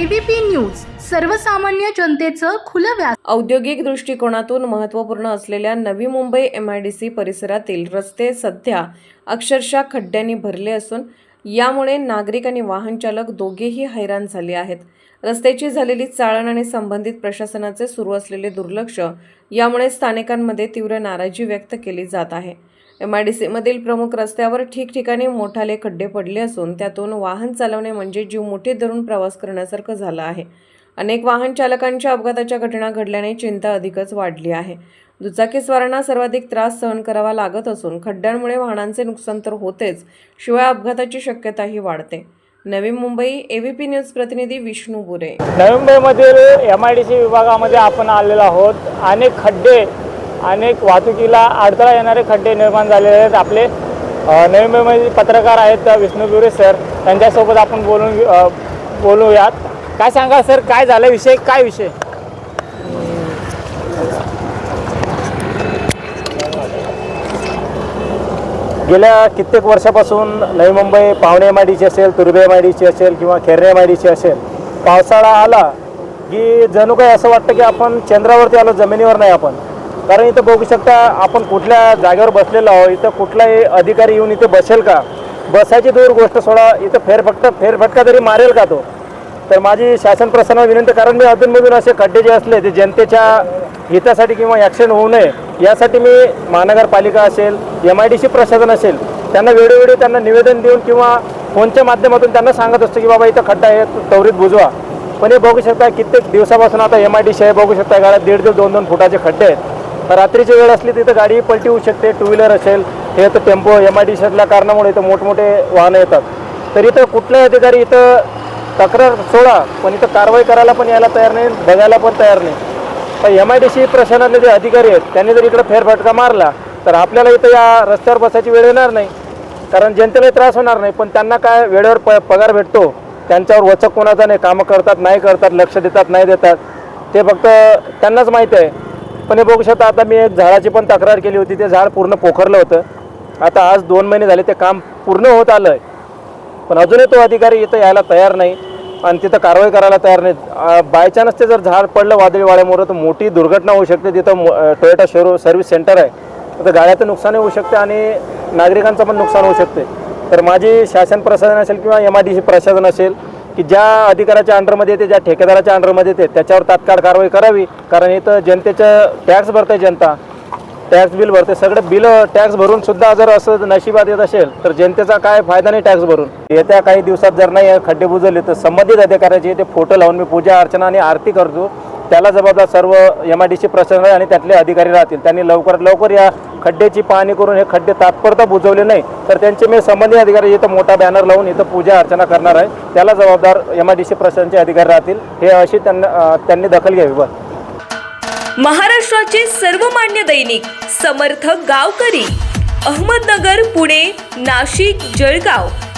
ABP news सर्वसामान्य जनतेचं खुलं व्यास औद्योगिक दृष्टिकोनातून महत्त्वपूर्ण असलेल्या Navi Mumbai M I D C परिसरातील रस्ते सध्या अक्षरशः खड्ड्यांनी भरले असून यामुळे नागरिक आणि वाहनचालक दोघेही हैराण झाले आहेत. रस्त्याची झालेली चाळण आणि संबंधित प्रशासनाचे सुरू असलेले दुर्लक्ष यामुळे स्थानिकांमध्ये तीव्र नाराजी व्यक्त केली जात आहे. एम आय डी सीमधील प्रमुख रस्त्यावर ठिकठिकाणी मोठाले खड्डे पडले असून त्यातून वाहन चालवणे म्हणजे जीव मुठीत धरून प्रवास करण्यासारखं झालं आहे. अनेक वाहन चालकांच्या अपघाताच्या घटना घडल्याने चिंता अधिकच वाढली आहे. दुचाकीस्वारांना सर्वाधिक त्रास सहन करावा लागत असून खड्ड्यांमुळे वाहनांचे नुकसान तर होतेच शिवाय अपघाताची शक्यताही वाढते. नवी मुंबई एव्हीपी न्यूज प्रतिनिधी विष्णू बुरे. नवी मुंबईमधील एम आय डी सी विभागामध्ये आपण आलेलो आहोत. अनेक खड्डे अनेक वाहतुकीला अडथळा येणारे खड्डे निर्माण झालेले आहेत. आपले अ, नवी पत्रकार आहेत अ, विष्णू गुरे सर. त्यांच्यासोबत आपण बोलून बोलूयात. काय सांगा सर काय झालं विषय? काय विषय? गेल्या कित्येक वर्षापासून नवी मुंबई पाहुणे एम आय असेल तुर्बे एम आय असेल किंवा खेरणे एम आय असेल पावसाळा आला की जणू काही असं वाटतं की आपण चंद्रावरती आलो जमिनीवर नाही आपण. कारण इथं बघू शकता आपण कुठल्या जागेवर बसलेलो आहोत इथं कुठलाही अधिकारी येऊन इथं बसेल का? बसायची दूर गोष्ट सोडा इथं फेरफटका फेरफटका तरी मारेल का तो? तर माझी शासन प्रशासनाला विनंती कारण मी अधूनमधून असे खड्डे जे असले ते जनतेच्या हितासाठी किंवा ॲक्सिडेंट होऊ नये यासाठी मी महानगरपालिका असेल एम आय डी सी प्रशासन असेल त्यांना वेळोवेळी त्यांना निवेदन देऊन किंवा फोनच्या माध्यमातून त्यांना सांगत असतो की बाबा इथं खड्डा आहे त्वरित बुजवा. पण हे बघू शकता कित्येक दिवसापासून आता एम आय डी सी आहे बघू शकता गाड्या दीड दीड दोन दोन फुटाचे खड्डे आहेत. रात्रीची वेळ असली तिथं गाडी पलटी होऊ शकते टू व्हीलर असेल हे तर tempo M I D C असल्या कारणामुळे इथं मोठमोठे वाहनं येतात. तर इथं कुठलाही अधिकारी इथं तक्रार सोडा पण इथं कारवाई करायला पण यायला तयार नाही बघायला पण तयार नाही. पण एम आय डी सी प्रशासनातले जे अधिकारी आहेत त्यांनी जर इकडं फेरफटका मारला तर आपल्याला इथं या रस्त्यावर बसायची वेळ येणार नाही. कारण जनतेला त्रास होणार नाही पण त्यांना काय वेळेवर प पगार भेटतो त्यांच्यावर वचक कोणाचा नाही कामं करतात नाही करतात लक्ष देतात नाही देतात ते फक्त त्यांनाच माहीत आहे. पण हे बघू शकता आता मी एक झाडाची पण तक्रार केली होती ते झाड पूर्ण पोखरलं होतं. आता आज दोन महिने झाले ते काम पूर्ण होत आलं आहे पण अजूनही तो अधिकारी इथं यायला तयार नाही आणि तिथं कारवाई करायला तयार नाही. बाय चान्स ते जर झाड पडलं वादळी वाड्यामुळं तर मोठी दुर्घटना होऊ शकते. तिथं टोयोटा शोरूम सर्व्हिस सेंटर आहे. तर गाड्याचं नुकसान होऊ शकते आणि नागरिकांचं पण नुकसान होऊ शकते. तर माझी शासन प्रशासन असेल किंवा एम आय डी सी प्रशासन असेल की ज्या अधिकाऱ्याच्या अंडरमध्ये येते ज्या ठेकेदाराच्या अंडरमध्ये येते त्याच्यावर तात्काळ कारवाई करावी. कारण इथं जनतेचं टॅक्स भरते जनता. टॅक्स बिल भरते सगळे बिल टॅक्स भरून सुद्धा जर असं नशिबात येत असेल तर जनतेचा काय फायदा नाही टॅक्स भरून. येत्या काही दिवसात जर नाही खड्डे बुजवले तर संबंधित अधिकाऱ्याचे ते फोटो लावून मी पूजा अर्चना आणि आरती करतो. त्याला जबाबदार सर्व एम आय डी सी प्रशासन आणि त्यातले अधिकारी राहतील. त्यांनी लवकरात लवकर या खड्ड्याची पाहणी करून हे खड्डे तात्पुरता बुजवले नाही तर त्यांचे मी संबंधित अधिकारी इथं मोठा बॅनर लावून इथं पूजा अर्चना करणार आहे. त्याला जबाबदार एम आय डी सी प्रशासनचे अधिकारी राहतील. हे अशी त्यांना त्यांनी दखल घ्यावी. बस महाराष्ट्राचे सर्वमान्य दैनिक समर्थ गावकरी अहमदनगर पुणे नाशिक जळगाव.